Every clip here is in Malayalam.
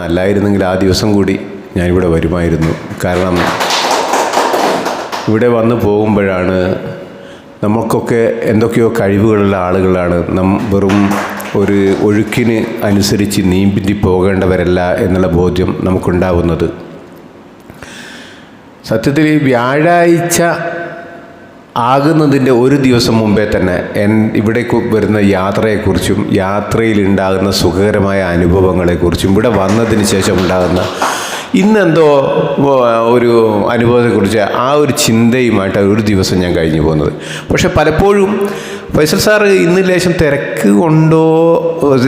അല്ലായിരുന്നെങ്കിൽ ആ ദിവസം കൂടി ഞാനിവിടെ വരുമായിരുന്നു. കാരണം ഇവിടെ വന്നു പോകുമ്പോഴാണ് നമുക്കൊക്കെ എന്തൊക്കെയോ കഴിവുകളുള്ള ആളുകളാണ്. നം വെറും ഒരു ഒഴുക്കിന് അനുസരിച്ച് നീന്തി പോകേണ്ടവരല്ല എന്നുള്ള ബോധ്യം നമുക്കുണ്ടാവുന്നത്. സത്യത്തിൽ വ്യാഴാഴ്ച ആകുന്നതിന്റെ ഒരു ദിവസം മുമ്പേ തന്നെ എൻ ഇവിടേക്ക് വരുന്ന യാത്രയെക്കുറിച്ചും യാത്രയിൽ ഉണ്ടാകുന്ന സുഖകരമായ അനുഭവങ്ങളെക്കുറിച്ചും ഇവിടെ വന്നതിന് ശേഷം ഉണ്ടാകുന്ന ഇന്നെന്തോ ഒരു അനുഭവത്തെക്കുറിച്ച് ആ ഒരു ചിന്തയുമായിട്ട് ഒരു ദിവസം ഞാൻ കഴിഞ്ഞു പോകുന്നത്. പക്ഷെ പലപ്പോഴും ഫൈസൽ സാർ ഇന്ന് ലേശം തിരക്ക് കൊണ്ടോ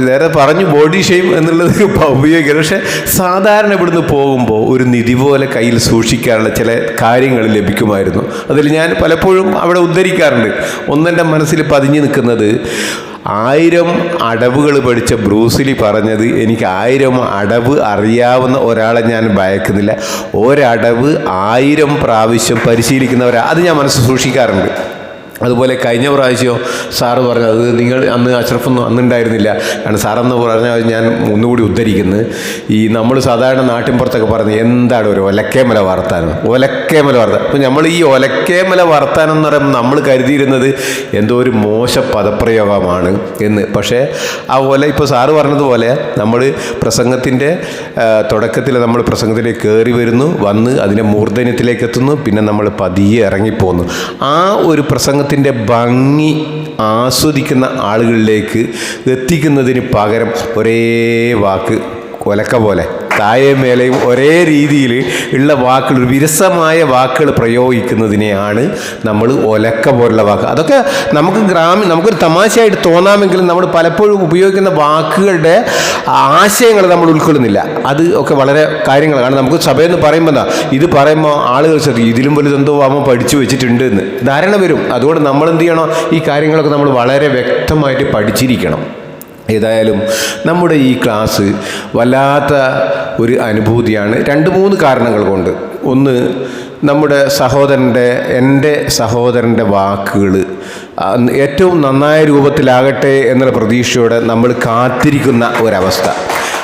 നേരെ പറഞ്ഞു ബോഡി ഷെയിം എന്നുള്ളത് ഉപയോഗിക്കുന്നത് പക്ഷേ സാധാരണ ഇവിടുന്ന് പോകുമ്പോൾ ഒരു നിധി പോലെ കയ്യിൽ സൂക്ഷിക്കാനുള്ള ചില കാര്യങ്ങൾ ലഭിക്കുമായിരുന്നു. അതിൽ ഞാൻ പലപ്പോഴും അവിടെ ഉദ്ധരിക്കാറുണ്ട്. ഒന്നെന്റെ മനസ്സിൽ പതിഞ്ഞു നിൽക്കുന്നത് ആയിരം അടവുകൾ പഠിച്ച ബ്രൂസിലി പറഞ്ഞത് എനിക്ക് ആയിരം അടവ് അറിയാവുന്ന ഒരാളെ ഞാൻ ഭയക്കുന്നില്ല. ഒരടവ് ആയിരം പ്രാവശ്യം പരിശീലിക്കുന്നവരാണ് അത് ഞാൻ മനസ്സ് സൂക്ഷിക്കാറുണ്ട്. അതുപോലെ കഴിഞ്ഞ പ്രാവശ്യം സാറ് പറഞ്ഞു അത് നിങ്ങൾ അന്ന് അഷ്റഫൊന്നും അന്നുണ്ടായിരുന്നില്ല. കാരണം സാറെന്ന് പറഞ്ഞാൽ ഞാൻ ഒന്നുകൂടി ഉദ്ധരിക്കുന്നു. ഈ നമ്മൾ സാധാരണ നാട്ടിൻപുറത്തൊക്കെ പറഞ്ഞ് എന്താണ് ഒരു ഒലക്കേമല വാർത്താനം? ഒലക്കേമല വർത്താനം അപ്പം നമ്മൾ ഈ ഒലക്കേമല വാർത്താനം എന്ന് പറയുമ്പോൾ നമ്മൾ കരുതിയിരുന്നത് എന്തോ ഒരു മോശ പദപ്രയോഗമാണ് എന്ന്. പക്ഷേ ആ ഒല ഇപ്പോൾ സാറ് പറഞ്ഞതുപോലെ നമ്മൾ പ്രസംഗത്തിന്റെ തുടക്കത്തിൽ നമ്മൾ പ്രസംഗത്തിലേക്ക് കയറി വരുന്നു വന്ന് അതിന്റെ മൂർധന്യത്തിലേക്ക് എത്തുന്നു പിന്നെ നമ്മൾ പതിയെ ഇറങ്ങിപ്പോകുന്നു ആ ഒരു പ്രസംഗത്തിന്റെ ഭംഗി ആസ്വദിക്കുന്ന ആളുകളിലേക്ക് എത്തിക്കുന്നതിന് പകരം ഒരേ വാക്ക് കൊലക്ക പോലെ. താഴെ മേലെയും ഒരേ രീതിയിൽ ഉള്ള വാക്കുകൾ വിരസമായ വാക്കുകൾ പ്രയോഗിക്കുന്നതിനെയാണ് നമ്മൾ ഒലക്ക പോലുള്ള വാക്ക്. അതൊക്കെ നമുക്ക് ഗ്രാമീണ നമുക്കൊരു തമാശയായിട്ട് തോന്നാമെങ്കിലും നമ്മൾ പലപ്പോഴും ഉപയോഗിക്കുന്ന വാക്കുകളുടെ ആശയങ്ങൾ നമ്മൾ ഉൾക്കൊള്ളുന്നില്ല. അത് ഒക്കെ വളരെ കാര്യങ്ങൾ കാരണം നമുക്ക് സഭയെന്ന് പറയുമ്പോൾ എന്താ ഇത് പറയുമ്പോൾ ആളുകൾ ശ്രദ്ധിക്കും ഇതിലും വലുതെന്തോ അമ്മ പഠിച്ചു വെച്ചിട്ടുണ്ട് എന്ന് ധാരണ വരും. അതുകൊണ്ട് നമ്മൾ എന്ത് ചെയ്യണം ഈ കാര്യങ്ങളൊക്കെ നമ്മൾ വളരെ വ്യക്തമായിട്ട് പഠിച്ചിരിക്കണം. ഏതായാലും നമ്മുടെ ഈ ക്ലാസ് വല്ലാത്ത ഒരു അനുഭൂതിയാണ്. രണ്ട് മൂന്ന് കാരണങ്ങൾ കൊണ്ട്. ഒന്ന് നമ്മുടെ സഹോദരന്റെ എന്റെ സഹോദരന്റെ വാക്കുകൾ ഏറ്റവും നന്നായ രൂപത്തിലാകട്ടെ എന്നുള്ള പ്രതീക്ഷയോടെ നമ്മൾ കാത്തിരിക്കുന്ന ഒരവസ്ഥ.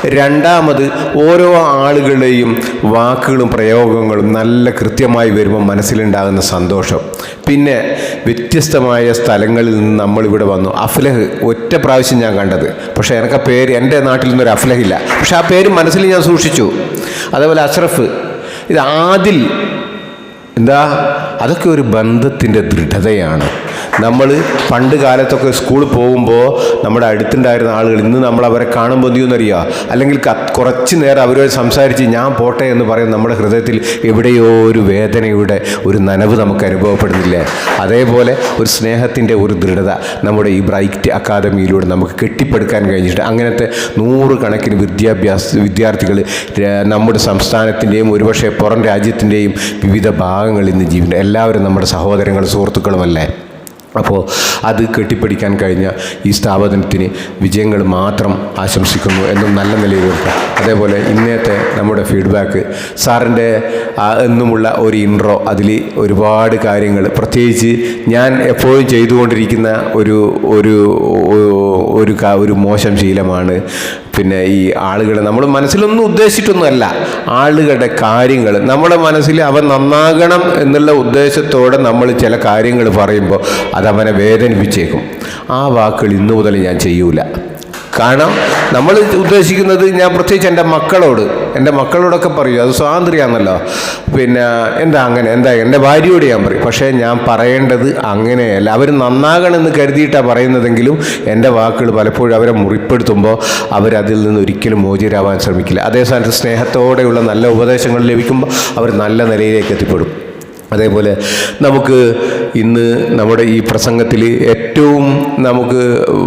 രണ്ടാമത് ഓരോ ആളുകളുടെയും വാക്കുകളും പ്രയോഗങ്ങളും നല്ല കൃത്യമായി വരുമ്പോൾ മനസ്സിലുണ്ടാകുന്ന സന്തോഷം. പിന്നെ വ്യത്യസ്തമായ സ്ഥലങ്ങളിൽ നിന്ന് നമ്മളിവിടെ വന്നു. അഫ്ലഹ് ഒറ്റ പ്രാവശ്യം ഞാൻ കണ്ടത്. പക്ഷേ എനിക്ക് ആ പേര് എന്റെ നാട്ടിൽ നിന്നൊരു അഫ്ലഹില്ല പക്ഷേ ആ പേര് മനസ്സിൽ ഞാൻ സൂക്ഷിച്ചു. അതേപോലെ അഷ്റഫ്. ഇത് ആദിൽ എന്താ? അതൊക്കെ ഒരു ബന്ധത്തിന്റെ ദൃഢതയാണ്. നമ്മൾ പണ്ട് കാലത്തൊക്കെ സ്കൂളിൽ പോകുമ്പോൾ നമ്മുടെ അടുത്തുണ്ടായിരുന്ന ആളുകൾ ഇന്ന് നമ്മൾ അവരെ കാണുമ്പോൾ എന്തെയ്യുമെന്നറിയാം അല്ലെങ്കിൽ കുറച്ച് നേരം അവരോട് സംസാരിച്ച് ഞാൻ പോട്ടെ എന്ന് പറയുന്ന നമ്മുടെ ഹൃദയത്തിൽ എവിടെയോ ഒരു വേദനയുടെ ഒരു നനവ് നമുക്ക് അനുഭവപ്പെടുന്നില്ലേ? അതേപോലെ ഒരു സ്നേഹത്തിന്റെ ഒരു ദൃഢത നമ്മുടെ ഈ ബ്രൈറ്റ് അക്കാദമിയിലൂടെ നമുക്ക് കെട്ടിപ്പടുക്കാൻ കഴിഞ്ഞിട്ട് അങ്ങനത്തെ നൂറുകണക്കിന് വിദ്യാഭ്യാസ വിദ്യാർത്ഥികൾ നമ്മുടെ സംസ്ഥാനത്തിന്റെയും ഒരുപക്ഷെ പുറം രാജ്യത്തിന്റെയും വിവിധ ഭാഗങ്ങളിൽ നിന്ന് ജീവിക്കുന്നു എല്ലാവരും നമ്മുടെ സഹോദരങ്ങളും സുഹൃത്തുക്കളുമല്ലേ? അപ്പോൾ അത് കെട്ടിപ്പിടിക്കാൻ കഴിഞ്ഞ ഈ സ്ഥാപനത്തിന് വിജയങ്ങൾ മാത്രം ആശംസിക്കുന്നു എന്നും നല്ല നിലയിൽ അതേപോലെ ഇന്നത്തെ നമ്മുടെ ഫീഡ്ബാക്ക് സാറിന്റെ എന്നുമുള്ള ഒരു ഇൻട്രോ അതിൽ ഒരുപാട് കാര്യങ്ങൾ പ്രത്യേകിച്ച് ഞാൻ എപ്പോഴും ചെയ്തുകൊണ്ടിരിക്കുന്ന ഒരു ഒരു ഒരു ഒരു മോശം ശീലമാണ് പിന്നെ ഈ ആളുകളെ നമ്മൾ മനസ്സിലൊന്നും ഉദ്ദേശിച്ചിട്ടൊന്നുമല്ല. ആളുകളുടെ കാര്യങ്ങൾ നമ്മുടെ മനസ്സിൽ അവൻ നന്നാകണം എന്നുള്ള ഉദ്ദേശത്തോടെ നമ്മൾ ചില കാര്യങ്ങൾ പറയുമ്പോൾ അത് അവനെ വേദനിപ്പിച്ചേക്കും. ആ വാക്കുകൾ ഇന്നു മുതൽ ഞാൻ ചെയ്യൂല. കാരണം നമ്മൾ ഉദ്ദേശിക്കുന്നത് ഞാൻ പ്രത്യേകിച്ച് എന്റെ മക്കളോട് എന്റെ മക്കളോടൊക്കെ പറയും അത് സ്വാതന്ത്ര്യമാണല്ലോ പിന്നെ എന്താ അങ്ങനെ എന്താ എന്റെ ഭാര്യയോട് ഞാൻ പറയും പക്ഷേ ഞാൻ പറയേണ്ടത് അങ്ങനെയല്ല. അവർ നന്നാകണമെന്ന് കരുതിയിട്ടാണ് പറയുന്നതെങ്കിലും എന്റെ വാക്കുകൾ പലപ്പോഴും അവരെ മുറിപ്പെടുത്തുമ്പോൾ അവരതിൽ നിന്ന് ഒരിക്കലും മോചിതരാവാൻ ശ്രമിക്കില്ല. അതേ സ്ഥാനത്ത് സ്നേഹത്തോടെയുള്ള നല്ല ഉപദേശങ്ങൾ ലഭിക്കുമ്പോൾ അവർ നല്ല നിലയിലേക്ക് എത്തിപ്പെടും. അതേപോലെ നമുക്ക് ഇന്ന് നമ്മുടെ ഈ പ്രസംഗത്തിൽ ഏറ്റവും നമുക്ക്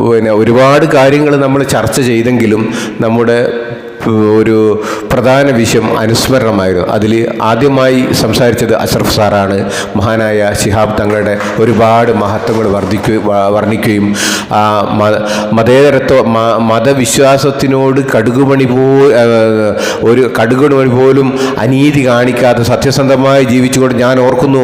പിന്നെ ഒരുപാട് കാര്യങ്ങൾ നമ്മൾ ചർച്ച ചെയ്തെങ്കിലും നമ്മുടെ ഒരു പ്രധാന വിഷയം അനുസ്മരണമായിരുന്നു. അതിൽ ആദ്യമായി സംസാരിച്ചത് അഷ്റഫ് സാറാണ്. മഹാനായ ശിഹാബ് തങ്ങളുടെ ഒരുപാട് മഹത്വങ്ങൾ വർദ്ധിക്കു വർണിക്കുകയും മതേതരത്വ മതവിശ്വാസത്തിനോട് കടുകുമണി പോ ഒരു കടുകുമണി പോലും അനീതി കാണിക്കാതെ സത്യസന്ധമായി ജീവിച്ചുകൊണ്ട് ഞാൻ ഓർക്കുന്നു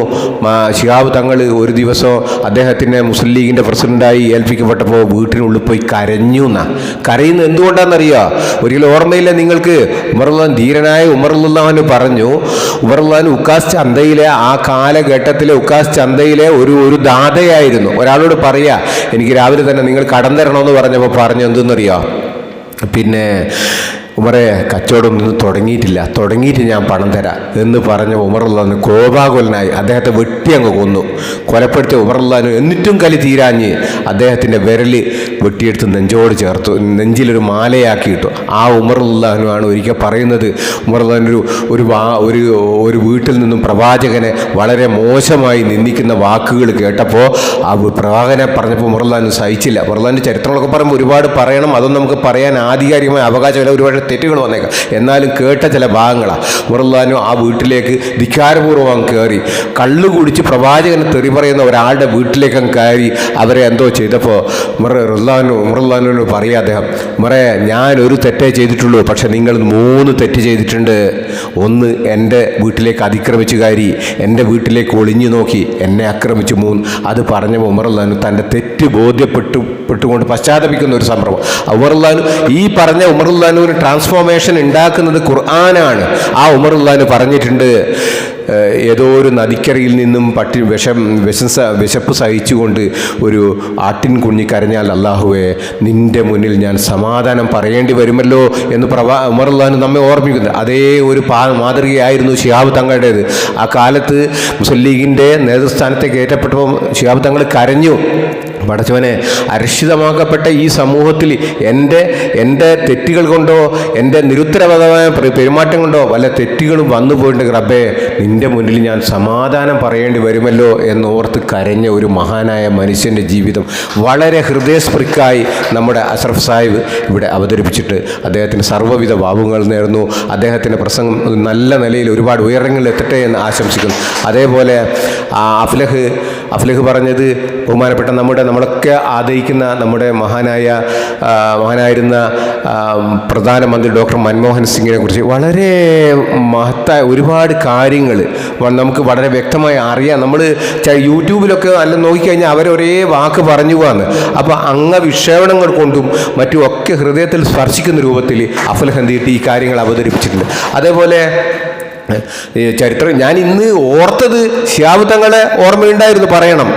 ശിഹാബ് തങ്ങൾ ഒരു ദിവസം അദ്ദേഹത്തിനെ മുസ്ലിം ലീഗിന്റെ പ്രസിഡന്റായി ഏൽപ്പിക്കപ്പെട്ടപ്പോൾ വീട്ടിനുള്ളിൽ പോയി കരഞ്ഞു എന്നാ കരയുന്നത് എന്തുകൊണ്ടാണെന്നറിയോ ഒരിക്കലും ഓർമ്മയില്ല നിങ്ങൾക്ക് ഉമറുല്ലാൻ ധീരനായ ഉമറുല്ലാഹന് പറഞ്ഞു ഉമറുല്ലാൻ ഉക്കാസ് ചന്തയിലെ ആ കാലഘട്ടത്തിലെ ഉക്കാസ് ചന്തയിലെ ഒരു ഒരു ദാതയായിരുന്നു. ഒരാളോട് പറയാ എനിക്ക് രാവിലെ തന്നെ നിങ്ങൾ കടം തരണമെന്ന് പറഞ്ഞപ്പോൾ പറഞ്ഞു എന്തെന്നറിയോ? പിന്നെ ഉമറെ കച്ചവടം ഒന്നും തുടങ്ങിയിട്ടില്ല. തുടങ്ങിയിട്ട് ഞാൻ പണം തരാം എന്ന് പറഞ്ഞ ഉമറുല്ലാന്ന് കോപാകുലനായി അദ്ദേഹത്തെ വെട്ടി അങ്ങ് കൊന്നു. കൊലപ്പെടുത്തിയ ഉമറുല്ലാനു എന്നിട്ടും കലി തീരാഞ്ഞ് അദ്ദേഹത്തിന്റെ വിരൽ വെട്ടിയെടുത്ത് നെഞ്ചോട് ചേർത്തു. നെഞ്ചിലൊരു മാലയാക്കിയിട്ടു. ആ ഉമറുല്ലാനുമാണ് ഒരിക്കൽ പറയുന്നത്. ഉമറുല്ലാനൊരു ഒരു വാ ഒരു ഒരു വീട്ടിൽ നിന്നും പ്രവാചകനെ വളരെ മോശമായി നിന്ദിക്കുന്ന വാക്കുകൾ കേട്ടപ്പോൾ ആ പ്രവാചകനെ പറഞ്ഞപ്പോൾ ഉമറുല്ലാനു സഹിച്ചില്ല. ഉമറുല്ലാന്റെ ചരിത്രങ്ങളൊക്കെ പറയുമ്പോൾ ഒരുപാട് പറയണം. അതൊന്നും നമുക്ക് പറയാൻ ആധികാരികമായ അവകാശമില്ല. ഒരുപാട് തെറ്റുകൾ വന്നേക്കാം. എന്നാലും കേട്ട ചില ഭാഗങ്ങളാണ് ഉമറുല്ലാനു ആ വീട്ടിലേക്ക് ധിക്കാരപൂർവം കയറി കള്ളു കുടിച്ച് പ്രവാചകനെ തെറി പറയുന്ന ഒരാളുടെ വീട്ടിലേക്കും കയറി അവരെ എന്തോ ചെയ്തപ്പോൾ ഉമർ റുല്ലാനു ഉമറുല്ലാനോട് പറയുക അദ്ദേഹം മുറ ഞാൻ ഒരു തെറ്റേ ചെയ്തിട്ടുള്ളൂ പക്ഷെ നിങ്ങൾ മൂന്ന് തെറ്റ് ചെയ്തിട്ടുണ്ട്. ഒന്ന് എന്റെ വീട്ടിലേക്ക് അതിക്രമിച്ചു കയറി എന്റെ വീട്ടിലേക്ക് ഒളിഞ്ഞു നോക്കി എന്നെ ആക്രമിച്ചു മൂന്ന്. അത് പറഞ്ഞ ഉമറുല്ലാനു തന്റെ തെറ്റ് ബോധ്യപ്പെട്ടു പെട്ടുകൊണ്ട് പശ്ചാത്തപിക്കുന്ന ഒരു സംഭവം. ഉമറുല്ലാനു ഈ പറഞ്ഞ ഉമറുല്ലാനുവിന് ട്രാൻസ്ഫോർമേഷൻ ഉണ്ടാക്കുന്നത് ഖുർആനാണ്. ആ ഉമറുല്ലാനു പറഞ്ഞിട്ടുണ്ട് ഏതോ ഒരു നദിക്കരയിൽ നിന്നും പട്ടി വിഷം വിശസ വിശപ്പ് സഹിച്ചുകൊണ്ട് ഒരു ആട്ടിൻ കുഞ്ഞി കരഞ്ഞാൽ അള്ളാഹുവെ നിന്റെ മുന്നിൽ ഞാൻ സമാധാനം പറയേണ്ടി വരുമല്ലോ എന്ന് പ്രവാ ഉമറുല്ലാൻ നമ്മെ ഓർമ്മിക്കുന്നത് അതേ ഒരു പാ മാതൃകയായിരുന്നു ഷിഹാബ് തങ്ങളുടേത്. ആ കാലത്ത് മുസ്ലിം ലീഗിന്റെ നേതൃസ്ഥാനത്തേക്ക് ഏറ്റപ്പെട്ടപ്പോൾ ഷിഹാബ് തങ്ങൾ കരഞ്ഞു. പടച്ചവനെ അരക്ഷിതമാക്കപ്പെട്ട ഈ സമൂഹത്തിൽ എന്റെ എന്റെ തെറ്റുകൾ കൊണ്ടോ എന്റെ നിരുത്തരവാദമായ പെരു- പെരുമാറ്റം കൊണ്ടോ വല്ല തെറ്റുകളും വന്നു പോയിട്ടുണ്ട് റബ്ബേ. നിന്റെ മുന്നിൽ ഞാൻ സമാധാനം പറയേണ്ടി വരുമല്ലോ എന്നോർത്ത് കരഞ്ഞ ഒരു മഹാനായ മനുഷ്യന്റെ ജീവിതം വളരെ ഹൃദയസ്പൃക്കായി നമ്മുടെ അഷ്റഫ് സാഹിബ് ഇവിടെ അവതരിപ്പിച്ചിട്ട് അദ്ദേഹത്തിന് സർവവിധ ഭാവങ്ങൾ നേർന്നു. അദ്ദേഹത്തിന്റെ പ്രസംഗം നല്ല നിലയിൽ ഒരുപാട് ഉയരങ്ങളിൽ എത്തട്ടെ എന്ന് ആശംസിക്കുന്നു. അതേപോലെ അഫ്ലഹ് അഫ്ലഹ് പറഞ്ഞത് ബഹുമാനപ്പെട്ട നമ്മുടെ നമ്മളൊക്കെ ആദരിക്കുന്ന നമ്മുടെ മഹാനായ മഹാനായിരുന്ന പ്രധാനമന്ത്രി ഡോക്ടർ മൻമോഹൻ സിംഗിനെ കുറിച്ച് വളരെ മഹത്തായ ഒരുപാട് കാര്യങ്ങൾ നമുക്ക് വളരെ വ്യക്തമായി അറിയാം. നമ്മൾ യൂട്യൂബിലൊക്കെ നല്ല നോക്കിക്കഴിഞ്ഞാൽ അവരൊരേ വാക്ക് പറഞ്ഞു പോകാന്ന് അപ്പോൾ അംഗവിക്ഷേപണങ്ങൾ കൊണ്ടും മറ്റും ഒക്കെ ഹൃദയത്തിൽ സ്പർശിക്കുന്ന രൂപത്തിൽ അഫൽ ഹന്തിയിട്ട് ഈ കാര്യങ്ങൾ അവതരിപ്പിച്ചിട്ടുണ്ട്. അതേപോലെ ചരിത്രം ഞാൻ ഇന്ന് ഓർത്തത് തങ്ങളെ ഓർമ്മയുണ്ടായിരുന്നു പറയണം.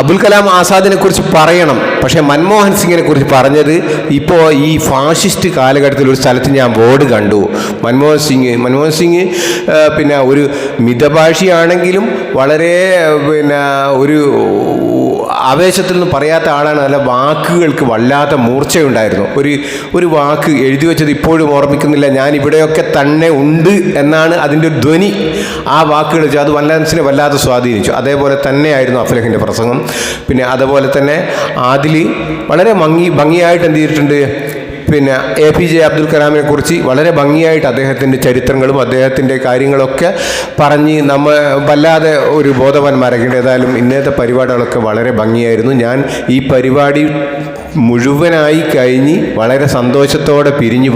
അബുൽ കലാം ആസാദിനെ കുറിച്ച് പറയണം. പക്ഷേ മൻമോഹൻ സിംഗിനെ കുറിച്ച് പറഞ്ഞത് ഇപ്പോൾ ഈ ഫാഷിസ്റ്റ് കാലഘട്ടത്തിൽ ഒരു സ്ഥലത്ത് ഞാൻ ബോർഡ് കണ്ടു. മൻമോഹൻ സിംഗ് മൻമോഹൻ സിംഗ് പിന്നെ ഒരു മിതഭാഷിയാണെങ്കിലും വളരെ പിന്നെ ഒരു ആവേശത്തിൽ നിന്ന് പറയാത്ത ആളാണ്. അല്ല വാക്കുകൾക്ക് വല്ലാത്ത മൂർച്ചയുണ്ടായിരുന്നു. ഒരു ഒരു വാക്ക് എഴുതി വെച്ചത് ഇപ്പോഴും ഓർമ്മിക്കുന്നില്ല. ഞാൻ ഇവിടെയൊക്കെ തന്നെ ഉണ്ട് എന്നാണ് അതിന്റെ ഒരു ധ്വനി ആ വാക്കുകൾ വെച്ചു അത് വല്ലാൻസിനെ വല്ലാതെ സ്വാധീനിച്ചു. അതേപോലെ തന്നെയായിരുന്നു അഫ്ലഹിന്റെ പ്രസംഗം. പിന്നെ അതുപോലെ തന്നെ അതിൽ വളരെ ഭംഗി ഭംഗിയായിട്ട് എന്ത് ചെയ്തിട്ടുണ്ട്? പിന്നെ എ പി ജെ അബ്ദുൽ കലാമിനെ കുറിച്ച് വളരെ ഭംഗിയായിട്ട് അദ്ദേഹത്തിന്റെ ചരിത്രങ്ങളും അദ്ദേഹത്തിന്റെ കാര്യങ്ങളൊക്കെ പറഞ്ഞ് നമ്മ വല്ലാതെ ഒരു ബോധവാന്മാരാക്കേണ്ട ഏതായാലും ഇന്നത്തെ പരിപാടികളൊക്കെ വളരെ ഭംഗിയായിരുന്നു. ഞാൻ ഈ പരിപാടി മുഴുവനായി കഴിഞ്ഞ് വളരെ സന്തോഷത്തോടെ പിരിഞ്ഞു